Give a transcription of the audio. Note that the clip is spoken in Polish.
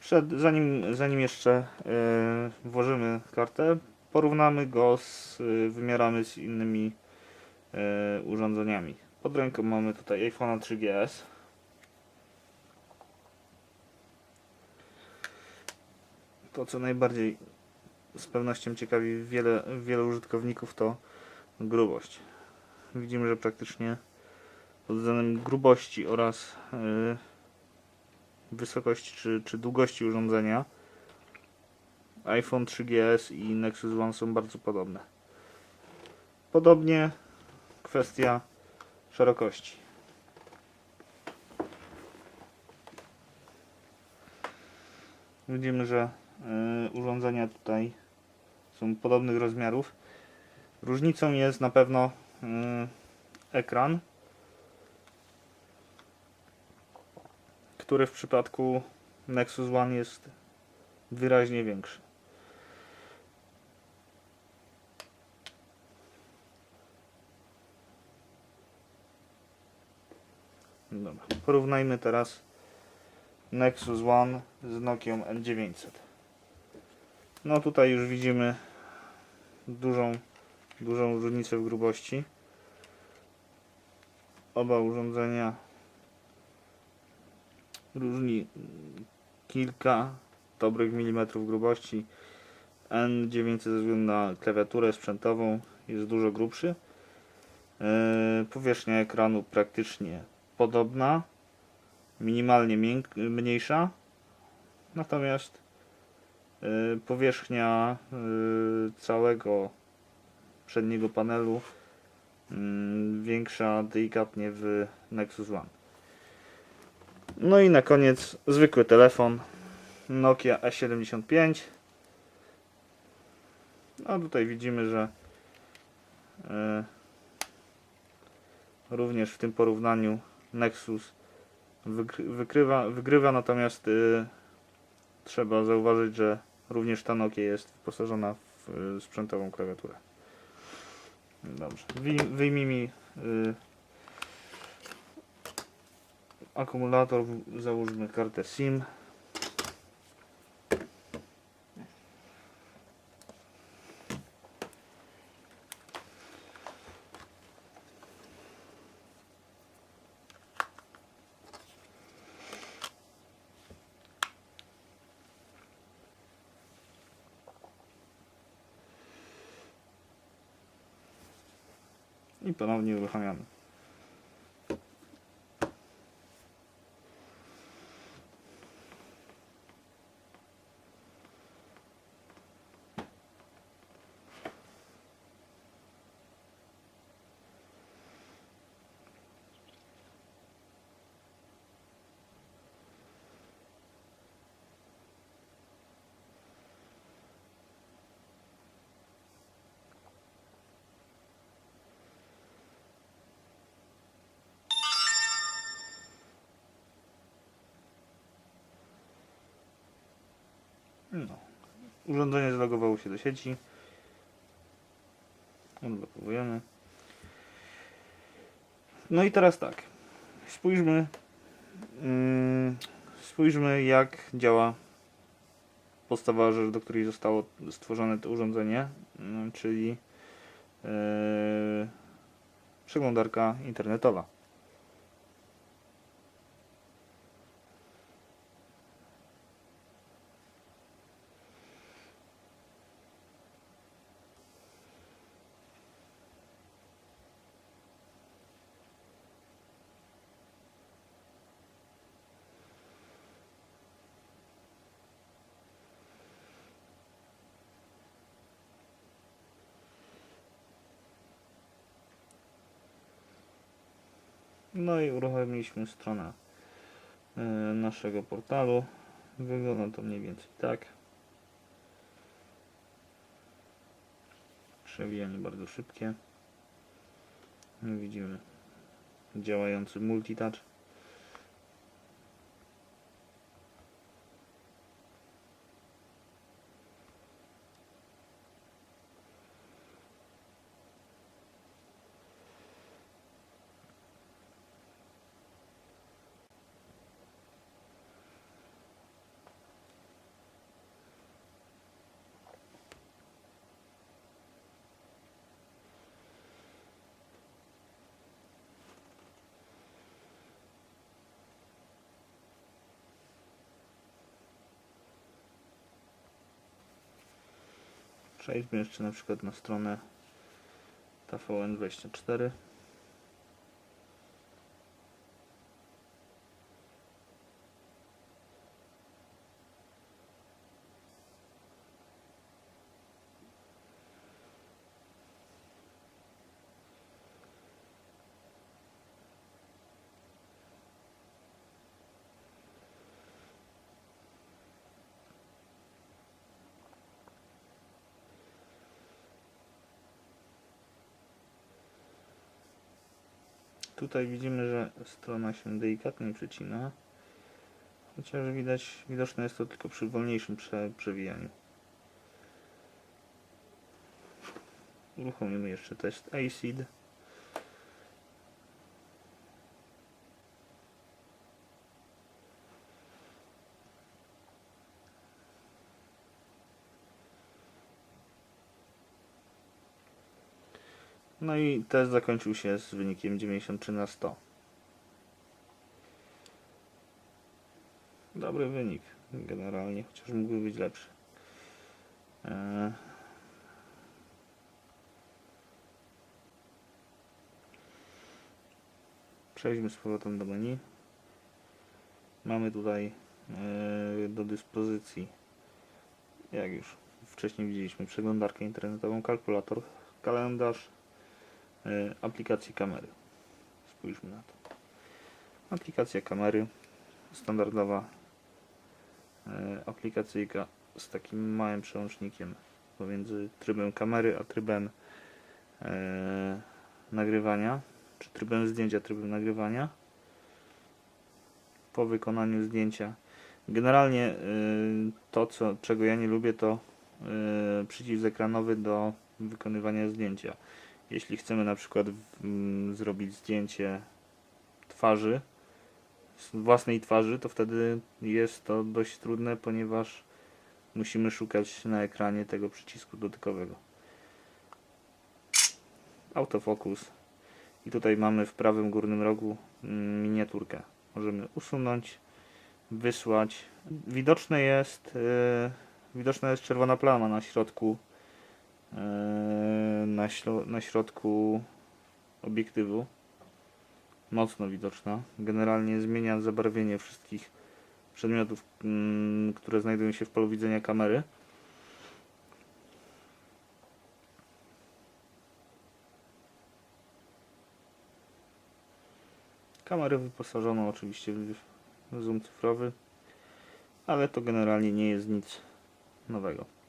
Przed, zanim, zanim jeszcze yy, włożymy kartę, porównamy go z yy, z innymi yy, urządzeniami. Pod ręką mamy tutaj iPhone 3GS. To co najbardziej z pewnością ciekawi wiele, wiele użytkowników to grubość. Widzimy, że praktycznie pod względem grubości oraz yy, wysokości czy, czy długości urządzenia iPhone 3GS i Nexus One są bardzo podobne. Podobnie kwestia szerokości. Widzimy, że y, urządzenia tutaj są podobnych rozmiarów. Różnicą jest na pewno y, ekran, który w przypadku Nexus One jest wyraźnie większy. Dobra. Porównajmy teraz Nexus One z Nokią N900. No tutaj już widzimy dużą, dużą różnicę w grubości. Oba urządzenia różni kilka dobrych milimetrów grubości. N900 ze względu na klawiaturę sprzętową jest dużo grubszy. Yy, powierzchnia ekranu praktycznie podobna, minimalnie mniejsza. Natomiast yy, powierzchnia yy, całego przedniego panelu yy, większa delikatnie w Nexus One. No i na koniec zwykły telefon Nokia E75. A tutaj widzimy, że e, również w tym porównaniu Nexus wykrywa, wygrywa, natomiast e, trzeba zauważyć, że również ta Nokia jest wyposażona w e, sprzętową klawiaturę. Dobrze, Wyj- wyjmij mi e, akumulator, załóżmy kartę SIM. I ponownie uruchamiamy. No. Urządzenie zalogowało się do sieci. Odblokowujemy. No i teraz tak. Spójrzmy. mm, spójrzmy jak działa podstawowa rzecz, do której zostało stworzone to urządzenie, mm, czyli yy, przeglądarka internetowa. No i uruchomiliśmy stronę e, naszego portalu. Wygląda to mniej więcej tak. Przewijanie bardzo szybkie. Widzimy działający multitouch. Przejdźmy jeszcze na przykład na stronę TVN24. Tutaj widzimy, że strona się delikatnie przecina. Chociaż widać, widoczne jest to tylko przy wolniejszym prze, przewijaniu. Uruchomimy jeszcze test ACID. No i test zakończył się z wynikiem 93 na 100. Dobry wynik generalnie, chociaż mógłby być lepszy. Eee. Przejdźmy z powrotem do menu. Mamy tutaj e, do dyspozycji, jak już wcześniej widzieliśmy, przeglądarkę internetową, kalkulator, kalendarz, e, aplikację kamery. Spójrzmy na to. Aplikacja kamery, standardowa e, aplikacyjka z takim małym przełącznikiem pomiędzy trybem kamery a trybem e, nagrywania, czy trybem zdjęcia, trybem nagrywania. Po wykonaniu zdjęcia. Generalnie e, to, co, czego ja nie lubię, to e, przycisk ekranowy do wykonywania zdjęcia. Jeśli chcemy na przykład mm, zrobić zdjęcie twarzy, własnej twarzy, to wtedy jest to dość trudne, ponieważ musimy szukać na ekranie tego przycisku dotykowego. Autofokus. I tutaj mamy w prawym górnym rogu mm, miniaturkę. Możemy usunąć, wysłać. Widoczne jest, yy, widoczna jest czerwona plama na środku na, śro- na środku obiektywu mocno widoczna. Generalnie zmienia zabarwienie wszystkich przedmiotów, mm, które znajdują się w polu widzenia kamery. Kamerę wyposażono oczywiście w zoom cyfrowy, ale to generalnie nie jest nic nowego.